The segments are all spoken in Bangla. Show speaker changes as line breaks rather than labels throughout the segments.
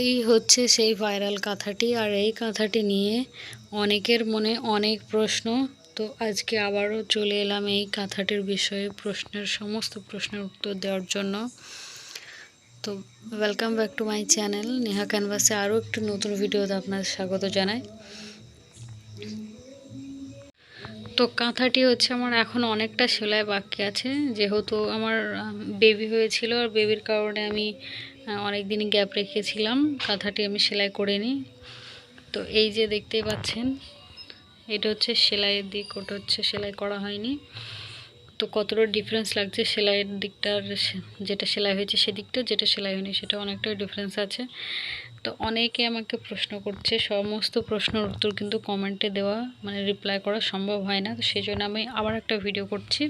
এই হচ্ছে সেই ভাইরাল কাঁথাটি আর এই কাঁথাটি নিয়ে অনেকের মনে অনেক প্রশ্ন। তো আজকে আবারও চলে এলাম এই কাঁথাটির বিষয়ে প্রশ্নের সমস্ত প্রশ্নের উত্তর দেওয়ার জন্য। তো welcome back to my channel Neha ক্যানভাসে আরও একটি নতুন ভিডিওতে আপনার স্বাগত জানাই। তো কাঁথাটি হচ্ছে আমার এখন অনেকটা সেলাই বাকি আছে। যেহেতু আমার বেবি হয়েছিল আর বেবির কারণে আমি অনেক দিনই গ্যাপ রেখেছিলাম। কাঁথাটি আমি সেলাই করে নিই। তো এই যে দেখতেই পাচ্ছেন, এটা হচ্ছে সেলাইয়ের দিক, ওটা হচ্ছে সেলাই করা হয়নি। তো কতটা ডিফারেন্স লাগছে সেলাইয়ের দিকটার যেটা সেলাই হয়েছে সেদিকটা যেটা সেলাই হয়নি সেটা অনেকটা ডিফারেন্স আছে। তো অনেকে আমাকে প্রশ্ন করছে, সমস্ত প্রশ্নের উত্তর কিন্তু কমেন্টে দেওয়া মানে রিপ্লাই করা সম্ভব হয় না। তো সেই জন্য আমি আবার একটা ভিডিও করছি।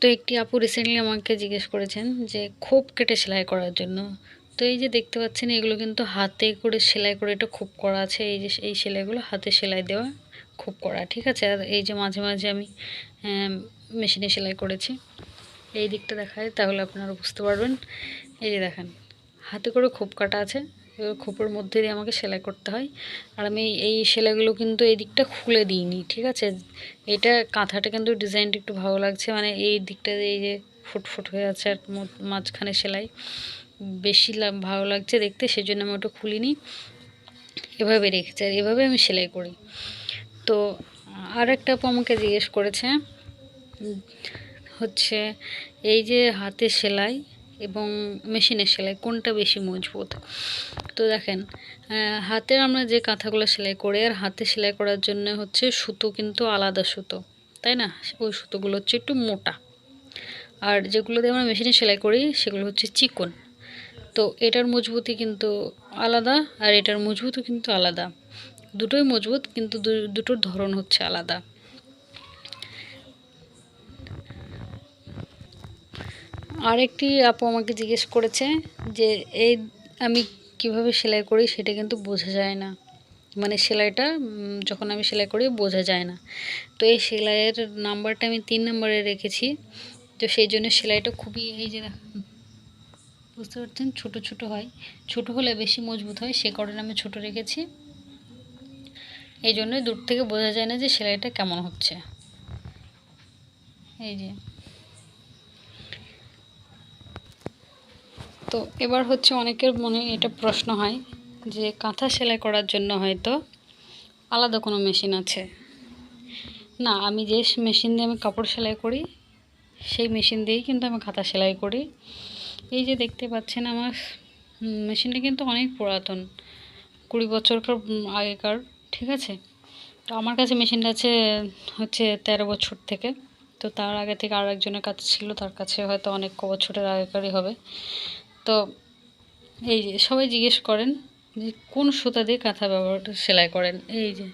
তো একটি আপু রিসেন্টলি আমাকে জিজ্ঞেস করেছেন যে খোপ কেটে সেলাই করার জন্য। তো এই যে দেখতে পাচ্ছেন, এগুলো কিন্তু হাতে করে সেলাই করে এটা খোপ করা আছে। এই যে এই সেলাইগুলো হাতে সেলাই দেওয়া খুব করা, ঠিক আছে? আর এই যে মাঝে মাঝে আমি মেশিনে সেলাই করেছি। এই দিকটা দেখায়, তাহলে আপনারা বুঝতে পারবেন। এই যে দেখেন, হাতে করে খোপ কাটা আছে। খোপের মধ্যে দিয়ে আমাকে সেলাই করতে হয়। আর আমি এই সেলাইগুলো কিন্তু এই দিকটা খুলে দিইনি, ঠিক আছে? এটা কাঁথাটা কিন্তু ডিজাইনটা একটু ভালো লাগছে মানে এই দিকটা এই যে ফুটফুট হয়ে আছে আর মাঝখানে সেলাই। বেশি ভালো লাগছে দেখতে, সেজন্য আমি ওটা খুলিনি। এভাবে রেখেছি, আর এভাবে আমি সেলাই করি। তো আর একটা আপু আমাকে জিজ্ঞেস করেছে, হচ্ছে এই যে হাতে সেলাই এবং মেশিনের সেলাই কোনটা বেশি মজবুত? তো দেখেন হাতে আমরা যে কাঁথাগুলো সেলাই করি, আর হাতে সেলাই করার জন্য হচ্ছে সুতো কিন্তু আলাদা সুতো, তাই না? ওই সুতোগুলো হচ্ছে একটু মোটা। আর যেগুলো দিয়ে আমরা মেশিনে সেলাই করি, সেগুলো হচ্ছে চিকন। তো এটার মজবুতি কিন্তু আলাদা, আর এটার মজবুতও কিন্তু আলাদা। দুটোই মজবুত, কিন্তু দুটোর ধরন হচ্ছে আলাদা। আরেকটি আপু আমাকে জিজ্ঞেস করেছে যে, এই আমি কীভাবে সেলাই করি সেটা কিন্তু বোঝা যায় না। মানে সেলাইটা যখন আমি সেলাই করি বোঝা যায় না। তো এই সেলাইয়ের নাম্বারটা আমি তিন নম্বরে রেখেছি। তো সেই জন্য সেলাইটা খুবই এই যে বুঝতে পারছেন? ছোট ছোট হয়। ছোট হলে বেশি মজবুত হয়, সে কারণে আমি ছোট রেখেছি। এই জন্যই দূর থেকে বোঝা যায় না যে সেলাইটা কেমন হচ্ছে। এই যে তো এবার হচ্ছে অনেকের মনে এটা প্রশ্ন হয় যে কাঁথা সেলাই করার জন্য হয়তো আলাদা কোনো মেশিন আছে। না, আমি যে মেশিন দিয়ে আমি কাপড় সেলাই করি, সেই মেশিন দিয়েই কিন্তু আমি কাঁথা সেলাই করি। এই যে দেখতে পাচ্ছেন আমার মেশিনটা কিন্তু অনেক পুরাতন, কুড়ি বছরকার আগেকার, ঠিক আছে? তো আমার কাছে মেশিনটা আছে, হচ্ছে তেরো বছর থেকে। তো তার আগে থেকে আর একজনের কাছে ছিল, তার কাছে হয়তো অনেক বছরের আগেকারই হবে। তো এই যে সবাই জিজ্ঞেস করেন যে কোন সুতা দিয়ে কাঁথা ব্যবহার, সেলাই করেন? এই যে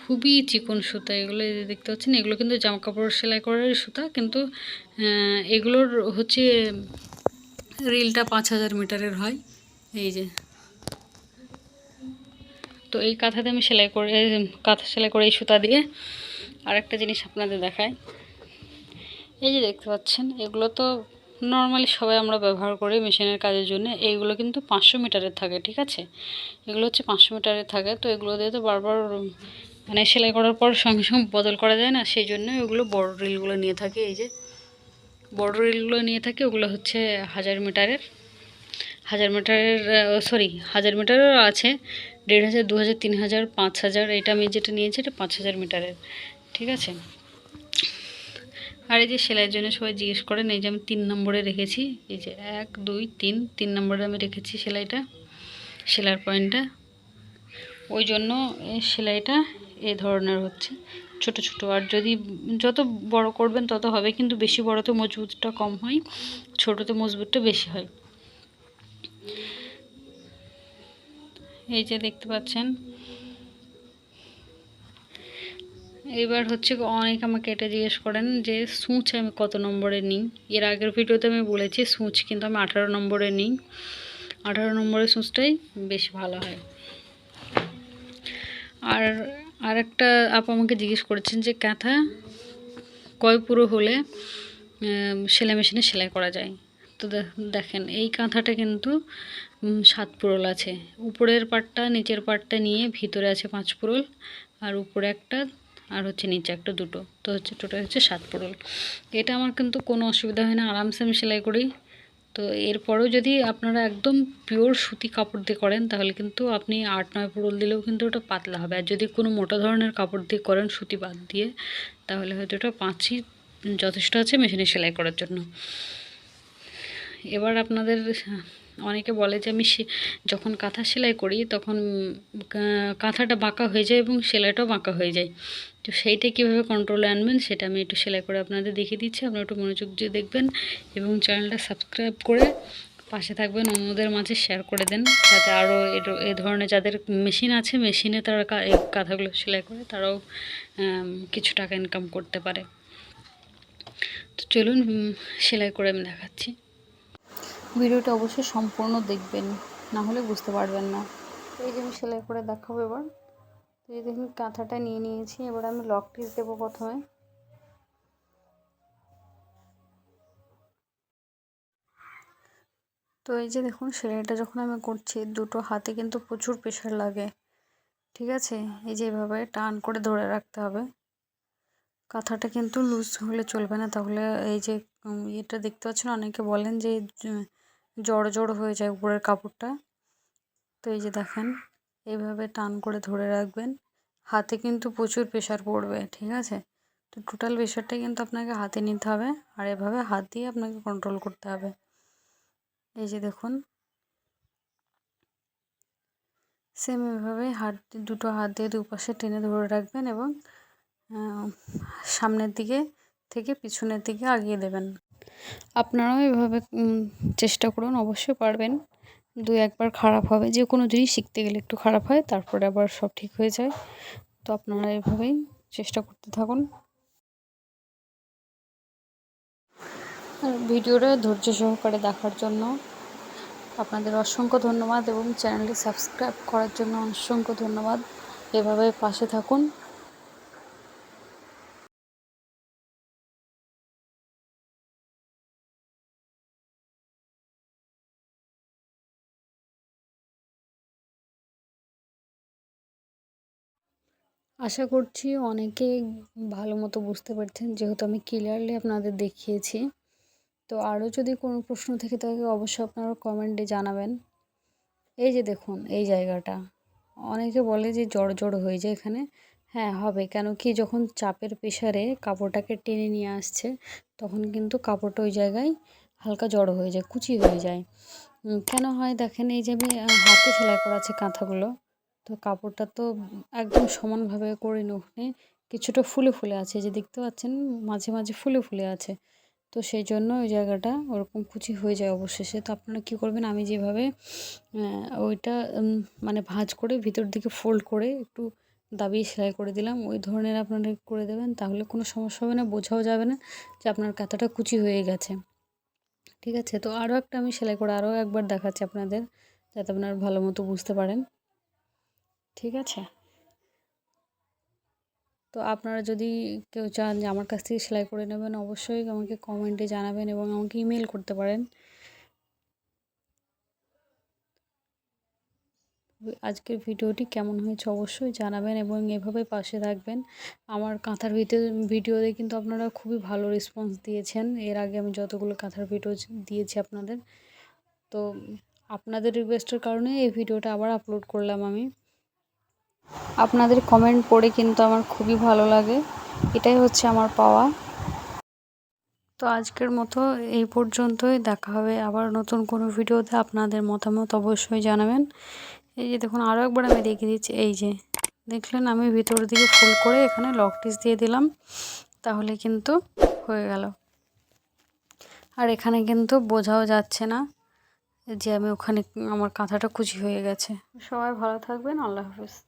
খুবই চিকন সুতা, এগুলো দেখতে পাচ্ছেন, এগুলো কিন্তু জামা কাপড় সেলাই করার সুতা, কিন্তু এগুলোর হচ্ছে রিলটা পাঁচ হাজার মিটারের হয়, এই যে। তো এই কাঁথাতে আমি সেলাই করে কাঁথা সেলাই করে এই সুতা দিয়ে আরেকটা জিনিস আপনাদের দেখায় এই যে দেখতে পাচ্ছেন, এগুলো তো নর্মালি সবাই আমরা ব্যবহার করি মেশিনের কাজের জন্য। এইগুলো কিন্তু পাঁচশো মিটারের থাকে, ঠিক আছে? এগুলো হচ্ছে পাঁচশো মিটারের থাকে। তো এগুলো দিয়ে তো বারবার মানে সেলাই করার পর সঙ্গে সঙ্গে বদল করা যায় না? সেই জন্য ওগুলো বড় রিলগুলো নিয়ে থাকে, এই যে। বড় রিলগুলো নিয়ে থাকে, ওগুলো হচ্ছে হাজার মিটারের। হাজার মিটারের সরি হাজার মিটারেরও আছে। দেড় হাজার, দু হাজার, তিন হাজার, পাঁচ হাজার এটা আমি যেটা নিয়েছি, এটা পাঁচ হাজার মিটারের, ঠিক আছে? আর এই যে সেলাইয়ের জন্য সবাই জিজ্ঞেস করেন, এই যে আমি তিন নম্বরে রেখেছি। এই যে এক, দুই, তিন তিন নম্বরে আমি রেখেছি সেলাইটা সেলার পয়েন্টটা। ওই জন্য এই সেলাইটা এ ধরনের হচ্ছে, ছোট ছোট। আর যদি যত বড় করবেন তত হবে, কিন্তু বেশি বড়তে মজবুতটা কম হয়, ছোটোতে মজবুতটা বেশি হয়। এই যে দেখতে পাচ্ছেন এবার হচ্ছে অনেক আমাকে এটা জিজ্ঞেস করেন যে, সুঁচ আমি কত নম্বরে নিই? এর আগের ভিডিওতে আমি বলেছি, সুঁচ কিন্তু আমি আঠারো নম্বরে নিই। আঠারো নম্বরের সুঁচটাই বেশ ভালো হয়। আর আর একটা আপু আমাকে জিজ্ঞেস করেছেন যে, কাঁথা কয় পুরো হলে সেলাই মেশিনে সেলাই করা যায়? তো দেখেন, এই কাঁথাটা কিন্তু সাত পুরল আছে। উপরের পাটটা, নিচের পাটটা নিয়ে ভিতরে আছে পাঁচ পুরল, আর উপরে একটা আর হচ্ছে নিচে একটা দুটো। তো হচ্ছে টোটাল হচ্ছে সাত পুরল এটা আমার কিন্তু কোনো অসুবিধা হয় না, আরামসে আমি সেলাই করি। তো এরপরেও যদি আপনারা একদম পিওর সুতি কাপড় দিয়ে করেন, তাহলে কিন্তু আপনি আট নয় পুরল দিলেও কিন্তু ওটা পাতলা হবে। আর যদি কোনো মোটা ধরনের কাপড় দিয়ে করেন সুতি বাদ দিয়ে, তাহলে হয়তো ওটা পাঁচই যথেষ্ট আছে মেশিনে সেলাই করার জন্য। এবার আপনাদের অনেকে বলে যে আমি যখন কাঁথা সেলাই করি তখন কাঁথাটা বাঁকা হয়ে যায় এবং সেলাইটাও বাঁকা হয়ে যায়। তো সেইটা কীভাবে কন্ট্রোলে আনবেন সেটা আমি একটু সেলাই করে আপনাদের দেখিয়ে দিচ্ছি। আপনারা একটু মনোযোগ দিয়ে দেখবেন এবং চ্যানেলটা সাবস্ক্রাইব করে পাশে থাকবেন, অন্যদের মাঝে শেয়ার করে দেন যাতে আরও এ ধরনের যাদের মেশিন আছে মেশিনে তারা এই কাঁথাগুলো সেলাই করে তারাও কিছু টাকা ইনকাম করতে পারে। তো চলুন সেলাই করে আমি দেখাচ্ছি। ভিডিওটা অবশ্যই সম্পূর্ণ দেখবেন, না হলে বুঝতে পারবেন না। এই যে আমি সেলাই করে দেখাবো এবার। এই দেখুন কাঁথাটা নিয়ে নিয়েছি, এবার আমি লক পিস দেবো প্রথমে। তো এই যে দেখুন সেলাইটা যখন আমি করছি, দুটো হাতে কিন্তু প্রচুর প্রেশার লাগে। ঠিক আছে? এই যে এভাবে টান করে ধরে রাখতে হবে। কাঁথাটা কিন্তু লুজ হলে চলবে না। তাহলে এই যে এটা দেখতে পাচ্ছেন? অনেকে বলেন যে জড় জড় হয়ে যায় উপরের কাপড়টা। তো এই যে দেখেন, এইভাবে টান করে ধরে রাখবেন। হাতে কিন্তু প্রচুর প্রেশার পড়বে, ঠিক আছে? তো টোটাল প্রেশারটাই কিন্তু আপনাকে হাতে নিতে হবে আর এভাবে হাত দিয়ে আপনাকে কন্ট্রোল করতে হবে। এই যে দেখুন। সেম এভাবে হাত, দুটো হাত দিয়ে দুপাশে টেনে ধরে রাখবেন এবং সামনের দিকে থেকে পিছনের দিকে আগিয়ে দেবেন। আপনারাও এভাবে চেষ্টা করুন, অবশ্যই পারবেন। দু একবার খারাপ হবে, যে কোনো জিনিস শিখতে গেলে একটু খারাপ হয়, তারপরে আবার সব ঠিক হয়ে যায়। তো আপনারা এভাবেই চেষ্টা করতে থাকুন। আর ভিডিওটা ধৈর্য সহকারে দেখার জন্য আপনাদের অসংখ্য ধন্যবাদ এবং চ্যানেলটি সাবস্ক্রাইব করার জন্য অসংখ্য ধন্যবাদ। এভাবে পাশে থাকুন। আশা করছি অনেকে ভালো মতো বুঝতে পারছেন, যেহেতু আমি ক্লিয়ারলি আপনাদের দেখিয়েছি। তো আরও যদি কোনো প্রশ্ন থেকে থাকে, অবশ্যই আপনারা কমেন্টে জানাবেন। এই যে দেখুন, এই জায়গাটা। অনেকে বলে যে জড় জড় হয়ে যায় এখানে। হ্যাঁ হবে। কেন কি যখন চাপের প্রেশারে কাপড়টাকে টেনে নিয়ে আসছে, তখন কিন্তু কাপড়টা ওই জায়গায় হালকা জড়ো হয়ে যায়, কুচি হয়ে যায়। কেন হয়? দেখেন, এই যে আমি হাতে সেলাই করা আছে কাঁথাগুলো। তো কাপড়টা তো একদম সমানভাবে করে ওখানে কিছুটা ফুলে ফুলে আছে, যে দেখতে পাচ্ছেন মাঝে মাঝে ফুলে ফুলে আছে। তো সেই জন্য ওই জায়গাটা ওরকম কুচি হয়ে যায় অবশেষে। তো আপনারা কী করবেন, আমি যেভাবে ওইটা মানে ভাঁজ করে ভিতর দিকে ফোল্ড করে একটু দাবিয়ে সেলাই করে দিলাম। ওই ধরনের আপনারা করে দেবেন, তাহলে কোনো সমস্যা হবে না, বোঝাও যাবে না যে আপনার কাঁথাটা কুচি হয়ে গেছে। ঠিক আছে? তো আরও একটা আমি সেলাই করে আরও একবার দেখাচ্ছি আপনাদের, যাতে আপনারা ভালো মতো বুঝতে পারেন। ঠিক আছে? তো আপনারা যদি কেউ চান যে আমার কাছ থেকে সেলাই করে নেবেন, অবশ্যই আমাকে কমেন্টে জানাবেন এবং আমাকে ইমেল করতে পারেন। আজকের ভিডিওটি কেমন হয়েছে অবশ্যই জানাবেন এবং এভাবে পাশে থাকবেন। আমার কাঁথার ভিডিওতে কিন্তু আপনারা খুবই ভালো রেসপন্স দিয়েছেন। এর আগে আমি যতগুলো কাঁথার ভিডিও দিয়েছি আপনাদের। তো আপনাদের রিকোয়েস্টের কারণে এই ভিডিওটা আবার আপলোড করলাম আমি। আপনাদের কমেন্ট পড়ে কিন্তু আমার খুবই ভালো লাগে। এটাই হচ্ছে আমার পাওয়া। তো আজকের মতো এই পর্যন্তই। দেখা হবে আবার নতুন কোনো ভিডিওতে। আপনাদের মতামত অবশ্যই জানাবেন। এই যে দেখুন আরও একবার আমি দেখিয়ে দিচ্ছি। এই যে, দেখলেন আমি ভিতর দিকে ফুল করে এখানে লকটিস দিয়ে দিলাম। তাহলে কিন্তু হয়ে গেল। আর এখানে কিন্তু বোঝাও যাচ্ছে না যে আমি ওখানে আমার কাঁথাটা কুচি হয়ে গেছে। সবাই ভালো থাকবেন। আল্লাহ হাফিজ।